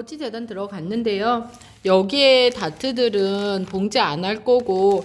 거치 재단 들어갔는데요. 여기에 다트들은 봉제 안 할 거고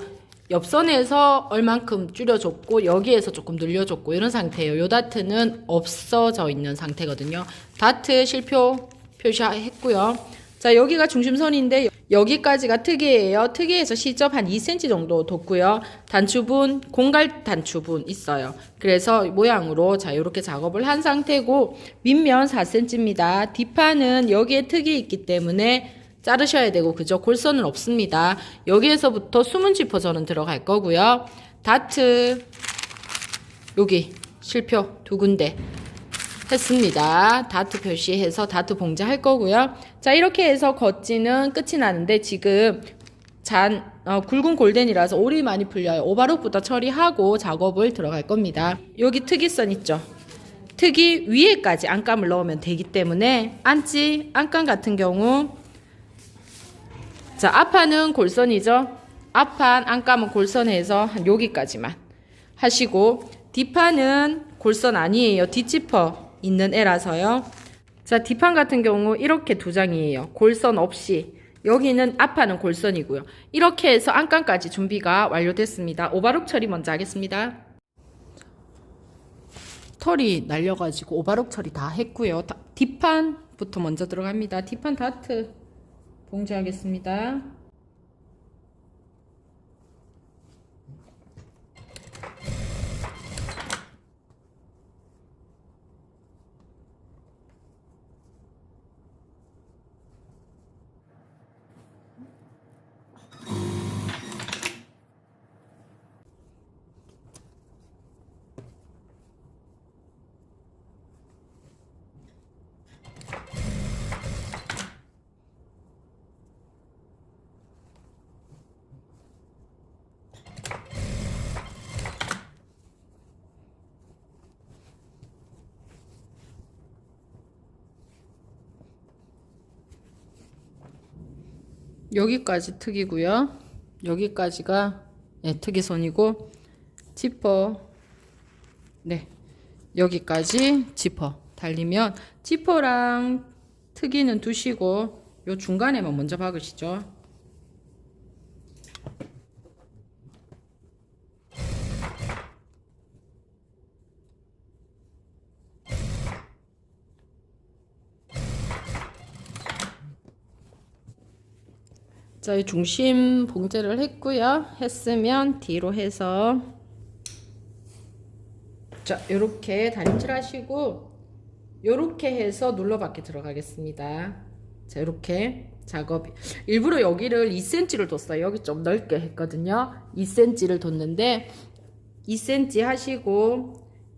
옆선에서 얼만큼 줄여줬고 여기에서 조금 늘려줬고 이런 상태예요. 요 다트는 없어져 있는 상태거든요. 다트 실표 표시했고요. 자 여기가 중심선인데 여기까지가 특이해요. 특이해서 시접 한 2cm 정도 뒀고요. 단추분 공갈 단추분 있어요. 그래서 모양으로 자 이렇게 작업을 한 상태고 밑면 4cm입니다. 뒷판은 여기에 특이 있기 때문에 자르셔야 되고 그죠? 골선은 없습니다. 여기에서부터 숨은 지퍼 저는 들어갈 거고요. 다트 여기 실표 두 군데 했습니다. 다트 표시해서 다트 봉제할 거고요. 자 이렇게 해서 겉지는 끝이 나는데 지금 잔 어, 굵은 골덴이라서 올이 많이 풀려요. 오바룩부터 처리하고 작업을 들어갈 겁니다. 여기 특이선 있죠? 특이 위에까지 안감을 넣으면 되기 때문에 안지 안감 같은 경우 자 앞판은 골선이죠. 앞판 안감은 골선에서 한 여기까지만 하시고 뒷판은 골선 아니에요. 뒷지퍼 있는 애라서요. 자 뒷판 같은 경우 이렇게 두 장이에요. 골선 없이 여기는 앞판은 골선이고요. 이렇게 해서 안감까지 준비가 완료됐습니다. 오바룩 처리 먼저 하겠습니다. 털이 날려가지고 오바룩 처리 다 했고요. 다- 뒷판부터 먼저 들어갑니다. 뒷판 다트 봉제하겠습니다. 여기까지 특이고요. 여기까지가 네, 특이선이고 지퍼 네 여기까지 지퍼 달리면 지퍼랑 특이는 두시고 요 중간에만 먼저 박으시죠. 자, 이 중심 봉제를 했고요. 했으면 뒤로 해서 자, 요렇게 다림질 하시고 요렇게 해서 눌러받게 들어가겠습니다. 자, 요렇게 작업 일부러 여기를 2cm를 뒀어요. 여기 좀 넓게 했거든요. 2cm를 뒀는데 2cm 하시고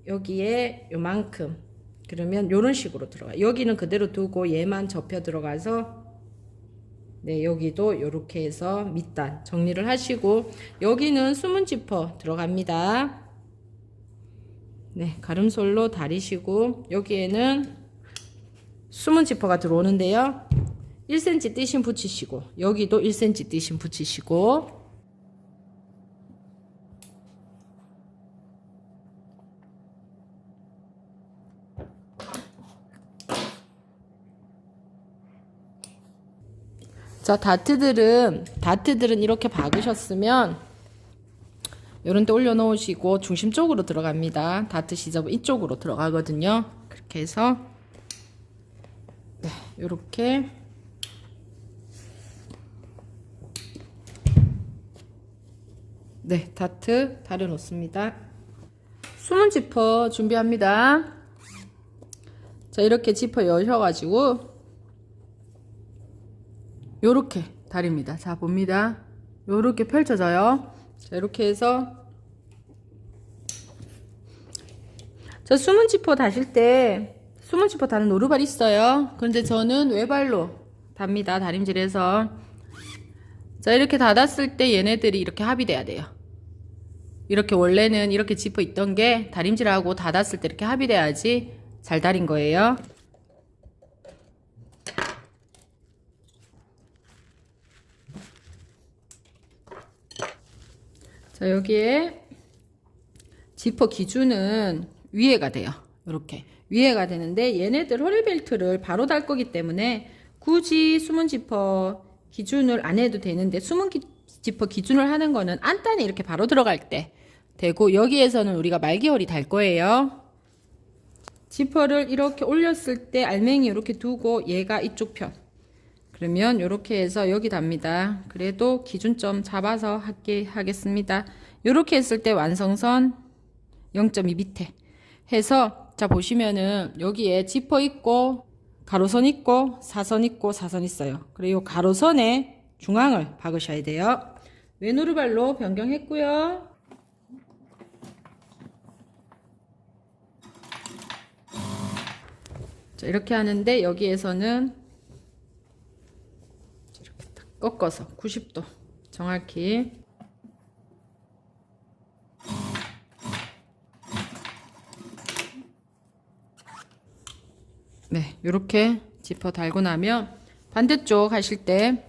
여기에 요만큼 그러면 요런 식으로 들어가. 여기는 그대로 두고 얘만 접혀 들어가서 네, 여기도 이렇게 해서 밑단 정리를 하시고 여기는 숨은 지퍼 들어갑니다. 네, 가름솔로 다리시고 여기에는 숨은 지퍼가 들어오는데요. 1cm 띠심 붙이시고 여기도 1cm 띠심 붙이시고 자, 다트들은 다트들은 이렇게 박으셨으면 요런 데 올려 놓으시고 중심 쪽으로 들어갑니다. 다트 시접은 이쪽으로 들어가거든요. 그렇게 해서 네, 요렇게 네, 다트 다려 놓습니다. 숨은 지퍼 준비합니다. 자, 이렇게 지퍼 여셔 가지고 요렇게 다립니다. 자, 봅니다. 요렇게 펼쳐져요. 자, 이렇게 해서 자, 숨은 지퍼 다실 때 숨은 지퍼 다는 노루발 있어요. 그런데 저는 외발로 답니다. 다림질해서 자, 이렇게 닫았을 때 얘네들이 이렇게 합의돼야 돼요. 이렇게 원래는 이렇게 지퍼 있던 게 다림질하고 닫았을 때 이렇게 합의돼야지 잘 다린 거예요. 자, 여기에 지퍼 기준은 위에가 돼요. 이렇게. 위에가 되는데 얘네들 허리벨트를 바로 달 거기 때문에 굳이 숨은 지퍼 기준을 안 해도 되는데 숨은 기- 지퍼 기준을 하는 거는 안단에 이렇게 바로 들어갈 때 되고 여기에서는 우리가 말기홀이 달 거예요. 지퍼를 이렇게 올렸을 때 알맹이 이렇게 두고 얘가 이쪽 편. 그러면 이렇게 해서 여기 답니다. 그래도 기준점 잡아서 할게 하겠습니다. 이렇게 했을 때 완성선 0.2 밑에 해서 자 보시면은 여기에 지퍼 있고 가로선 있고 사선 있고 사선 있어요. 그리고 가로선에 중앙을 박으셔야 돼요. 왼오르발로 변경했고요. 자, 이렇게 하는데 여기에서는 꺾어서 90도 정확히 네, 이렇게 지퍼 달고 나면 반대쪽 하실 때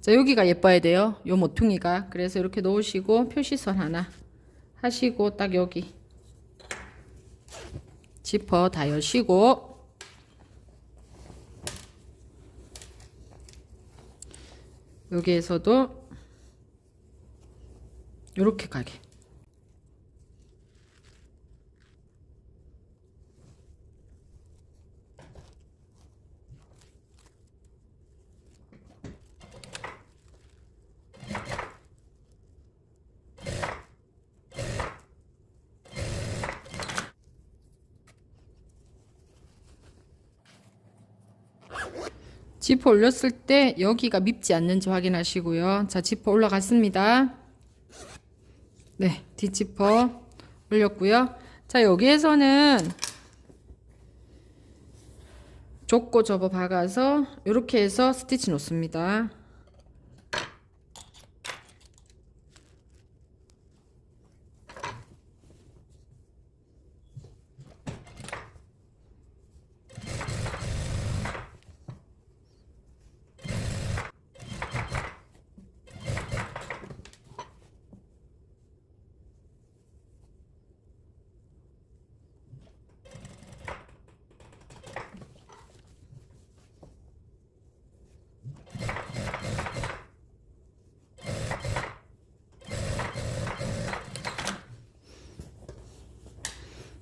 자, 여기가 예뻐야 돼요. 요 모퉁이가. 그래서 이렇게 놓으시고 표시선 하나 하시고 딱 여기 지퍼 다 여시고 여기에서도 이렇게 가게 지퍼 올렸을 때 여기가 밉지 않는지 확인하시고요. 자, 지퍼 올라갔습니다. 네, 뒷지퍼 올렸고요. 자, 여기에서는 좁고 접어 박아서 이렇게 해서 스티치 놓습니다.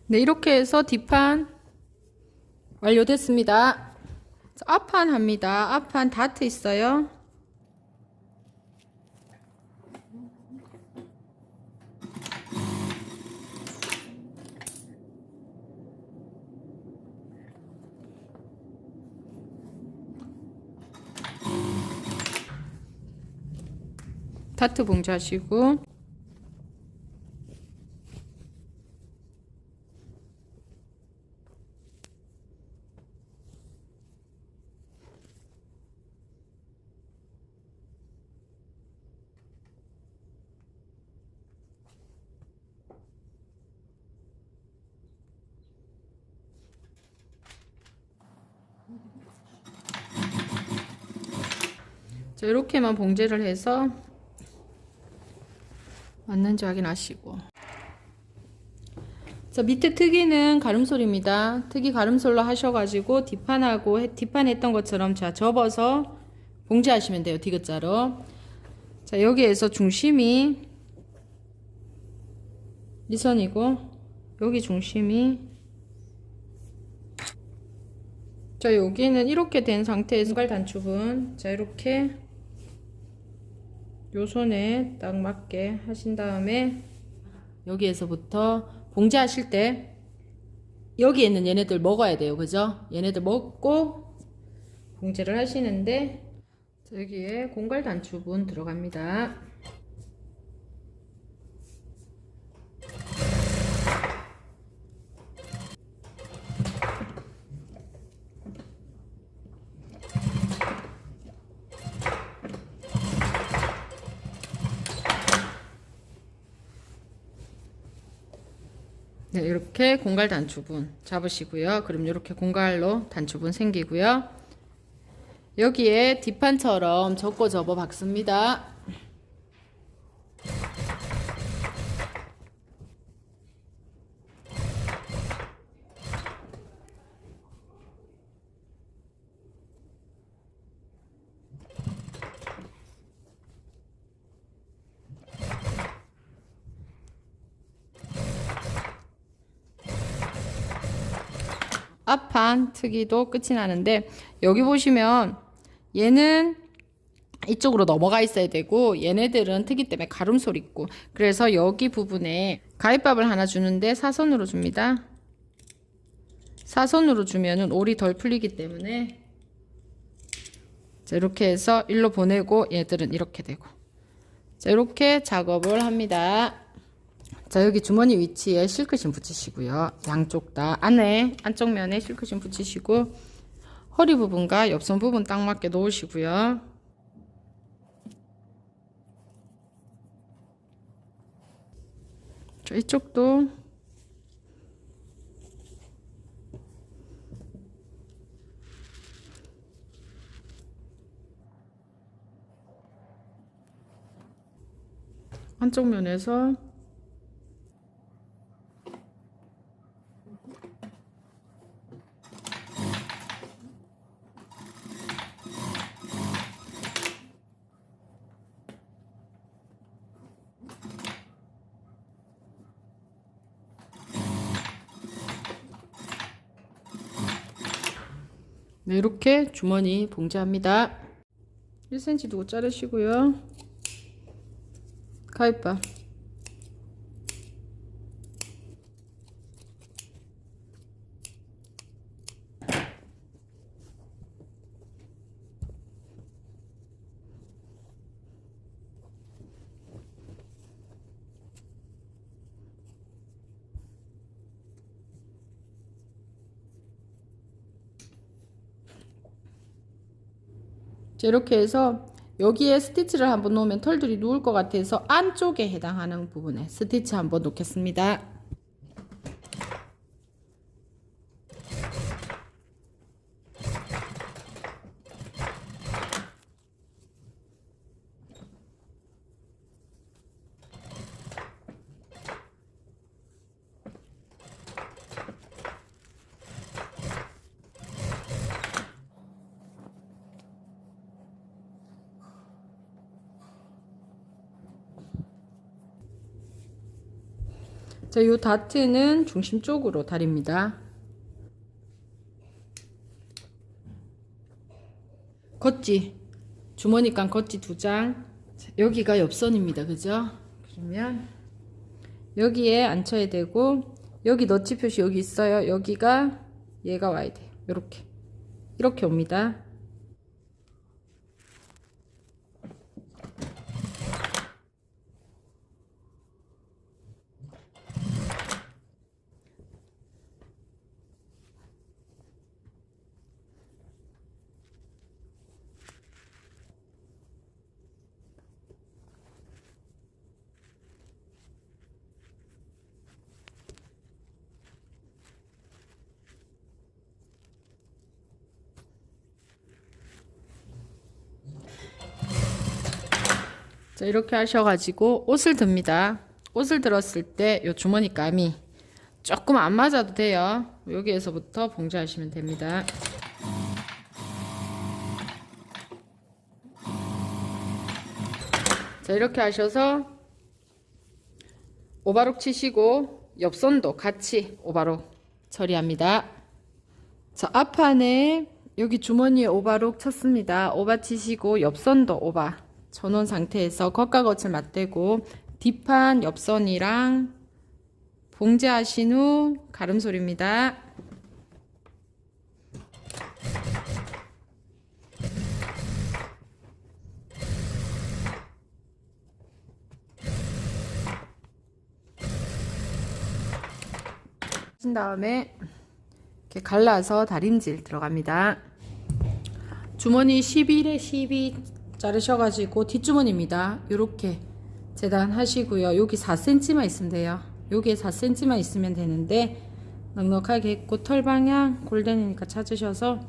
네, 이렇게 해서 뒷판 완료됐습니다. 자, 앞판 합니다. 앞판 다트 있어요. 다트 봉지 하시고 자, 이렇게만 봉제를 해서 맞는지 확인하시고. 자, 밑에 특이는 가름솔입니다. 특이 가름솔로 하셔가지고 뒷판하고 해- 뒷판 했던 것처럼 자, 접어서 봉제하시면 돼요. 디귿자로. 자, 여기에서 중심이 이 선이고, 여기 중심이 자, 여기는 이렇게 된 상태에서 공갈 단축은 자, 이렇게 요 손에 딱 맞게 하신 다음에 여기에서부터 봉제하실 때 여기에 있는 얘네들 먹어야 돼요. 그죠? 얘네들 먹고 봉제를 하시는데 자, 여기에 공갈 단축은 들어갑니다. 네, 이렇게 공갈 단추분 잡으시고요. 그럼 이렇게 공갈로 단추분 생기고요. 여기에 뒷판처럼 접고 접어 박습니다. 앞판 트기도 끝이 나는데 여기 보시면 얘는 이쪽으로 넘어가 있어야 되고 얘네들은 특이 때문에 가름소리 있고 그래서 여기 부분에 가위밥을 하나 주는데 사선으로 줍니다. 사선으로 주면은 올이 덜 풀리기 때문에 자, 이렇게 해서 일로 보내고 얘들은 이렇게 되고 자 이렇게 작업을 합니다. 자 여기 주머니 위치에 실크심 붙이시고요. 양쪽 다 안에 안쪽 면에 실크심 붙이시고 허리 부분과 옆선 부분 딱 맞게 놓으시고요. 자, 이쪽도 한쪽 면에서 네, 이렇게 주머니 봉제합니다. 1cm 두고 자르시고요. 가위밥. 이렇게 해서 여기에 스티치를 한번 놓으면 털들이 누울 것 같아서 안쪽에 해당하는 부분에 스티치 한번 놓겠습니다. 자, 요 다트는 중심 쪽으로 다립니다. 겉지 주머니간 겉지 두 장. 자, 여기가 옆선입니다. 그죠? 그러면 여기에 앉혀야 되고 여기 너치 표시 여기 있어요. 여기가 얘가 와야 돼요. 이렇게 이렇게 옵니다. 자, 이렇게 하셔가지고 옷을 듭니다. 옷을 들었을 때요 주머니 감이 조금 안 맞아도 돼요. 여기에서부터 봉제하시면 됩니다. 자, 이렇게 하셔서 오바록 치시고 옆선도 같이 오바록 처리합니다. 자, 앞판에 여기 주머니에 오바록 쳤습니다. 오바 치시고 옆선도 오바 전원 상태에서 겉과 겉을 맞대고 뒷판 옆선이랑 봉제하신 후 가름소리입니다. 하신 다음에 이렇게 갈라서 다림질 들어갑니다. 주머니 11에 12 자르셔가지고 뒷주머니입니다. 이렇게 재단하시고요. 여기 4cm만 있으면 돼요. 여기에 4cm만 있으면 되는데 넉넉하게 했고 털 방향 골덴이니까 찾으셔서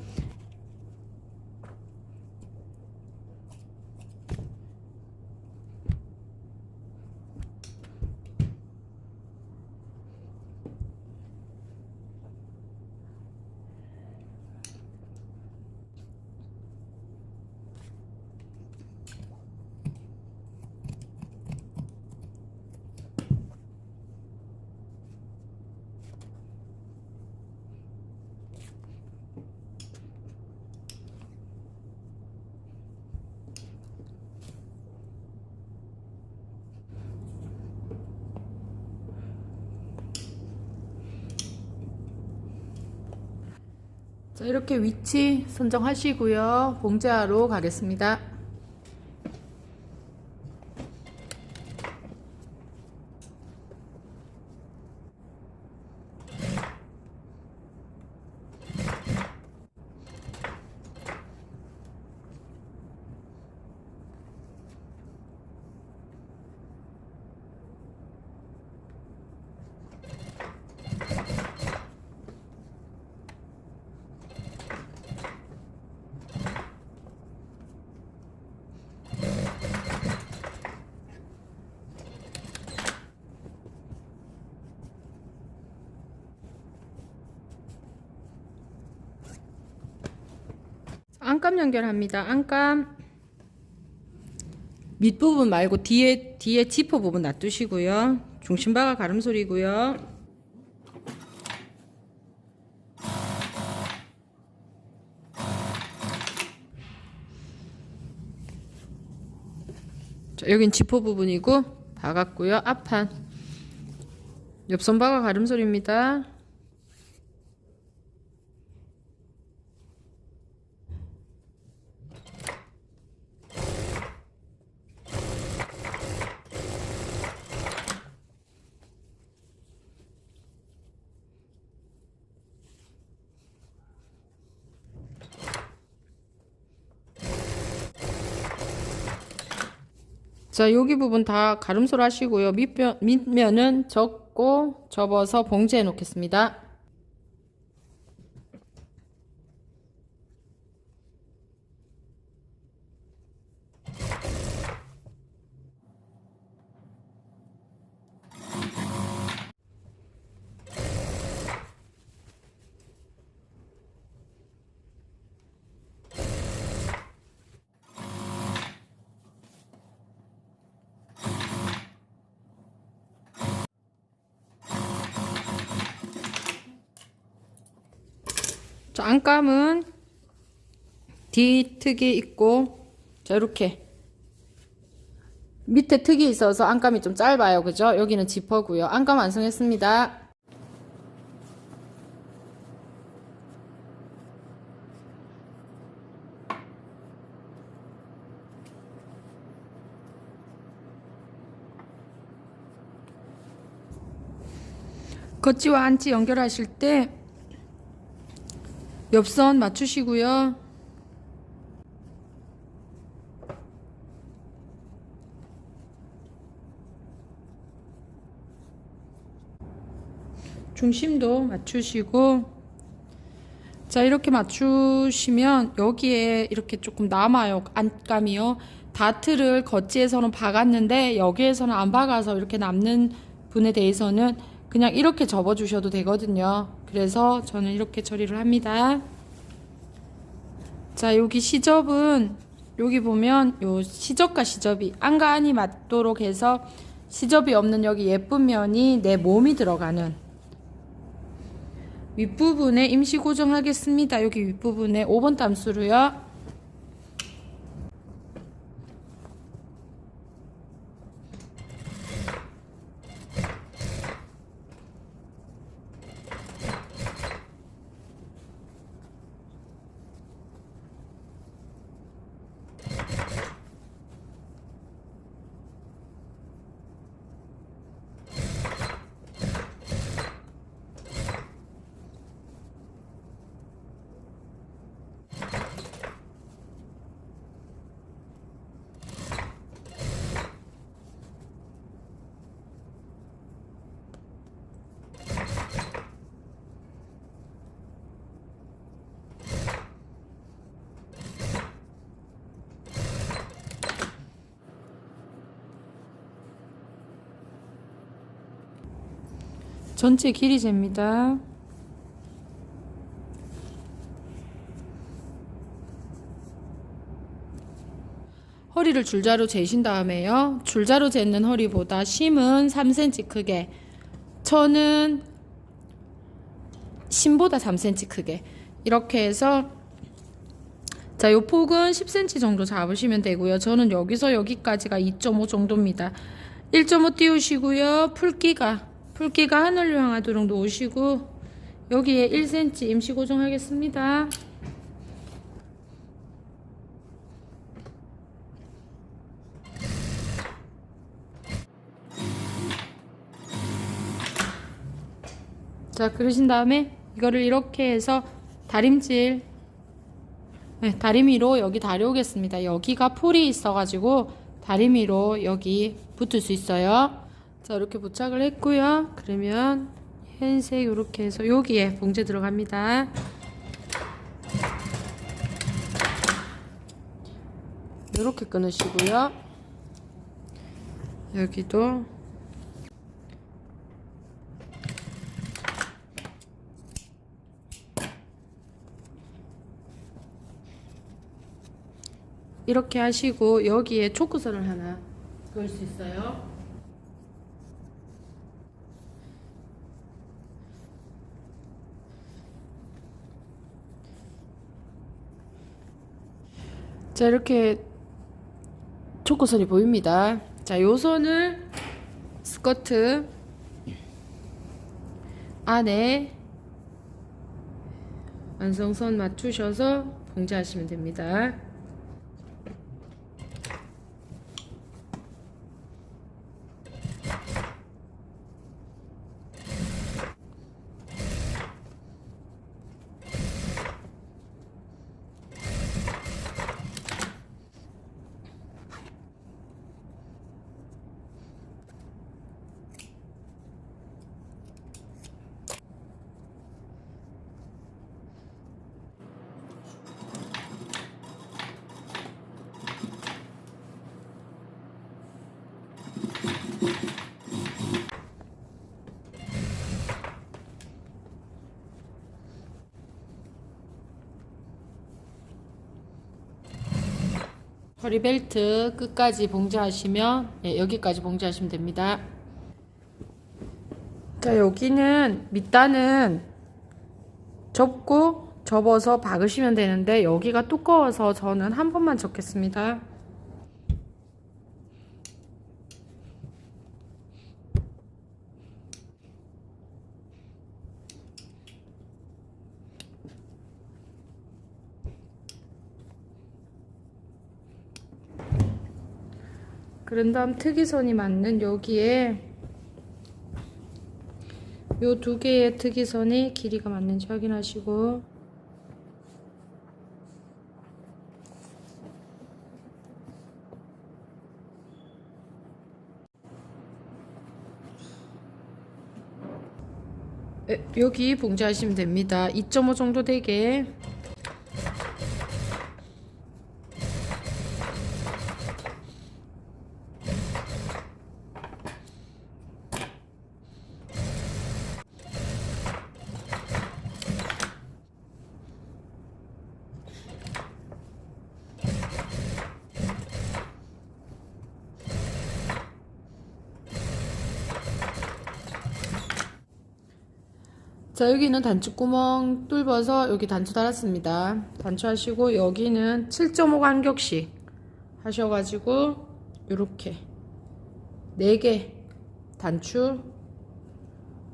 자, 이렇게 위치 선정하시고요. 봉제하러 가겠습니다. 안감 연결합니다. 안감 밑부분 말고 뒤에 뒤에 지퍼 부분 놔두시고요. 중심바가 가름소리고요. 자, 여긴 지퍼 부분이고 박았고요. 앞판 옆선 바가 가름소리입니다. 자, 여기 부분 다 가름소를 하시고요. 밑면, 밑면은 접고 접어서 봉제해 놓겠습니다. 자, 안감은 뒤특이 있고 자, 이렇게 밑에 특이 있어서 안감이 좀 짧아요. 그죠? 여기는 지퍼고요. 안감 완성했습니다. 겉지와 안지 연결하실 때 옆선 맞추시고요. 중심도 맞추시고. 자 이렇게 맞추시면 여기에 이렇게 조금 남아요. 안감이요. 다트를 겉지에서는 박았는데 여기에서는 안 박아서 이렇게 남는 분에 대해서는 그냥 이렇게 접어 주셔도 되거든요 그래서 저는 이렇게 처리를 합니다 자 여기 시접은 여기 보면 요 시접과 시접이 안과 안이 맞도록 해서 시접이 없는 여기 예쁜 면이 내 몸이 들어가는 윗부분에 임시 고정하겠습니다. 여기 윗부분에 5번 땀수로요. 전체 길이 잽니다. 허리를 줄자로 재신 다음에요. 줄자로 재는 허리보다 심은 3cm 크게, 천은 심보다 3cm 크게 이렇게 해서 자, 요 폭은 10cm 정도 잡으시면 되고요. 저는 여기서 여기까지가 2.5 정도입니다. 1.5 띄우시고요. 풀기가 풀기가 하늘을 향하도록 놓으시고 여기에 1cm 임시 고정하겠습니다. 자, 그러신 다음에 이거를 이렇게 해서 다림질 네, 다리미로 여기 다려오겠습니다. 여기가 풀이 있어가지고 다리미로 여기 붙을 수 있어요. 자, 이렇게 부착을 했고요. 그러면 흰색 이렇게 해서 여기에 봉제 들어갑니다. 이렇게 끊으시고요. 여기도 이렇게 하시고 여기에 초크선을 하나 그을 수 있어요. 자 이렇게 초크선이 보입니다. 자, 요 선을 스커트 안에 완성선 맞추셔서 봉제하시면 됩니다. 허리벨트 끝까지 봉제하시면 예, 여기까지 봉제하시면 됩니다. 자 여기는 밑단은 접고 접어서 박으시면 되는데 여기가 두꺼워서 저는 한 번만 접겠습니다. 그런 다음 특이선이 맞는 여기에 요 두 개의 특이선이 길이가 맞는지 확인하시고 에, 여기 봉제하시면 됩니다. 2.5 정도 되게 자 여기는 단추 구멍 뚫어서 여기 단추 달았습니다. 단추 하시고 여기는 7.5 간격씩 하셔가지고 이렇게 4개 단추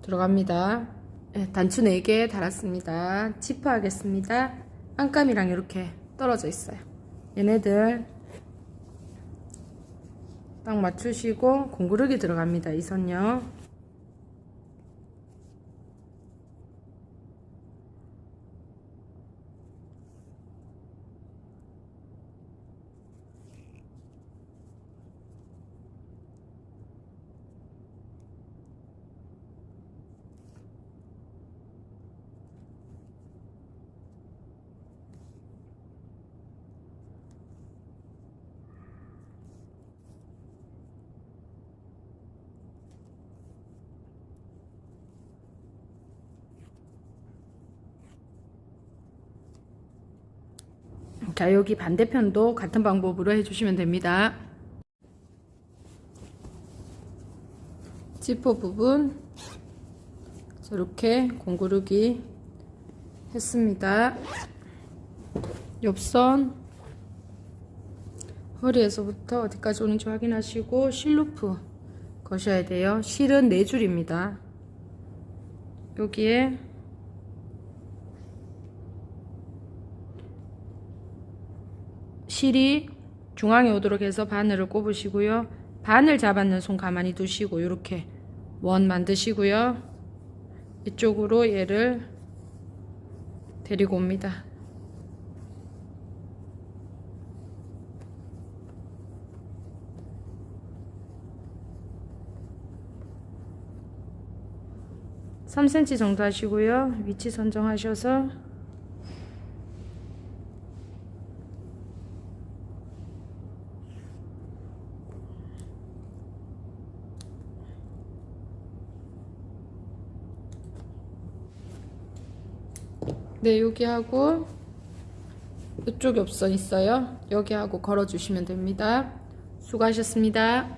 들어갑니다. 네, 단추 4개 달았습니다. 지퍼 하겠습니다. 안감이랑 이렇게 떨어져 있어요. 얘네들 딱 맞추시고 공구르기 들어갑니다. 이 선요 자, 여기 반대편도 같은 방법으로 해주시면 됩니다. 지퍼 부분 이렇게 공구르기 했습니다. 옆선 허리에서부터 어디까지 오는지 확인하시고 실루프 거셔야 돼요. 실은 네 줄입니다. 여기에 실이 중앙에 오도록 해서 바늘을 꼽으시고요. 바늘 잡았는 손 가만히 두시고 이렇게 원 만드시고요. 이쪽으로 얘를 데리고 옵니다. 삼 c m 정도 하시고요. 위치 선정하셔서 네, 여기 하고 이쪽 옆선 있어요. 여기 하고 걸어 주시면 됩니다. 수고하셨습니다.